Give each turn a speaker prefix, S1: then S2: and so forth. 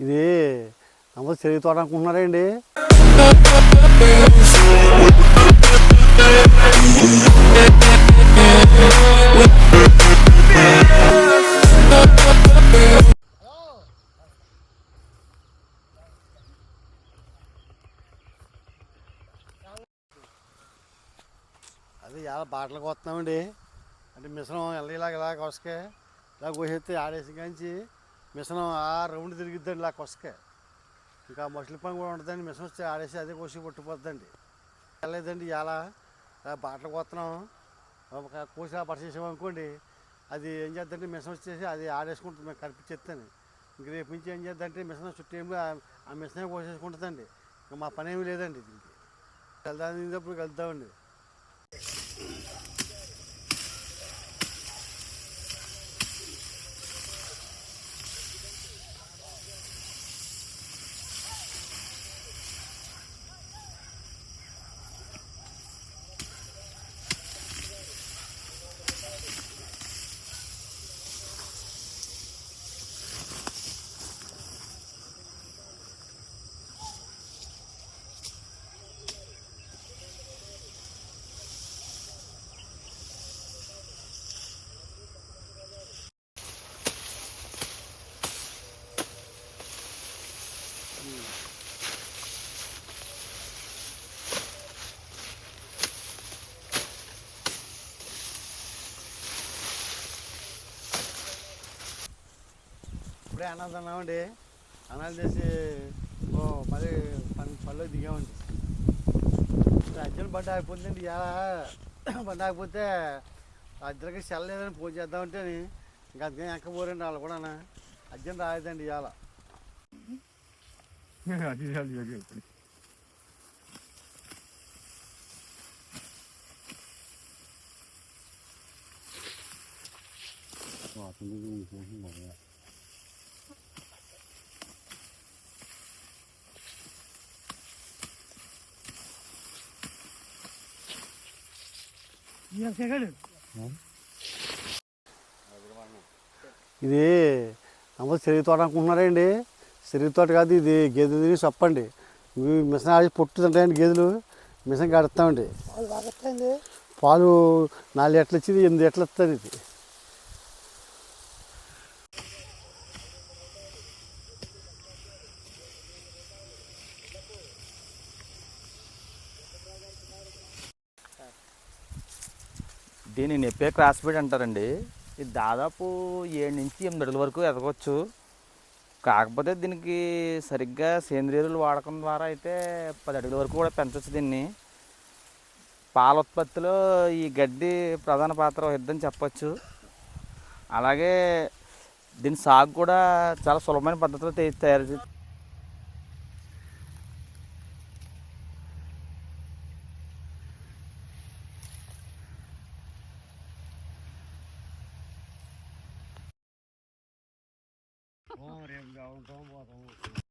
S1: ఇది నమ్మదు చెరుకు తోట అనుకుంటున్నారండి అది ఇలా బాటలకు వస్తున్నామండి అంటే మిశ్రం ఇలా ఇలాగ ఇలా కొసకే ఇలా కోసేస్తే ఆడేసి కాంచి మిషన్ ఆ రౌండ్ తిరిగిద్దండి ఇలా కొసకే. ఇంకా మసులు పని కూడా ఉంటుందండి మిషన్ వచ్చి ఆడేసి అదే కోసి పట్టుకుపోద్దండి. వెళ్ళలేదండి ఇలా బాటలు బాటలకు ఒక కోసి ఆ పడిచేసాం అనుకోండి అది ఏం చేద్దంటే మిషన్ వచ్చేసి అది ఆడేసుకుంటుంది. మేము కనిపించేస్తాను ఇంక రేపు నుంచి ఏం చేద్దంటే మిషన్ చుట్టూ ఏమి ఆ- మిషనే కోసేసుకుంటుందండి. ఇంకా మా పని ఏమీ లేదండి దీనికి. వెళ్దాం వెళ్తామండి ఇప్పుడే అన్నది అండి. అన్నాలు చేసి ఓ పది పని పనిలో దిగామండి. అర్జున్ బండి ఆగిపోతుందండి ఇలా బండి ఆగిపోతే అర్జున్కి సెల్లలేదని ఫోన్ చేద్దామంటే ఇంకా అర్జున్ ఎక్కబోరండి వాళ్ళు కూడా అర్జున్ రాలేదండి ఇవాళ ఇది నమ్మదు చెరుకు తోట అనుకుంటున్నారండి చెరుకు తోట కాదు ఇది గేదెలు తిరిగి చెప్పండి. మిషన్ ఆడి పొట్టు తింటాయండి గేదెలు. మిషన్ కడతామండి. పాలు నాలుగు ఎట్లు ఇచ్చింది ఎనిమిది ఎట్లు ఇస్తుంది ఇది.
S2: దీన్ని నెప్పే క్రాస్ బీడ్ అంటారండి. ఇది దాదాపు ఏడు నుంచి ఎనిమిది అడుగుల వరకు ఎదగవచ్చు. కాకపోతే దీనికి సరిగ్గా సేంద్రియ ఎరువులు వాడకం ద్వారా అయితే పది అడుగుల వరకు కూడా పెంచవచ్చు దీన్ని. పాల ఉత్పత్తిలో ఈ గడ్డి ప్రధాన పాత్ర వహిద్దని చెప్పచ్చు. అలాగే దీని సాగు కూడా చాలా సులభమైన పద్ధతిలో తయారు తే- తయారు చే-
S1: రేపు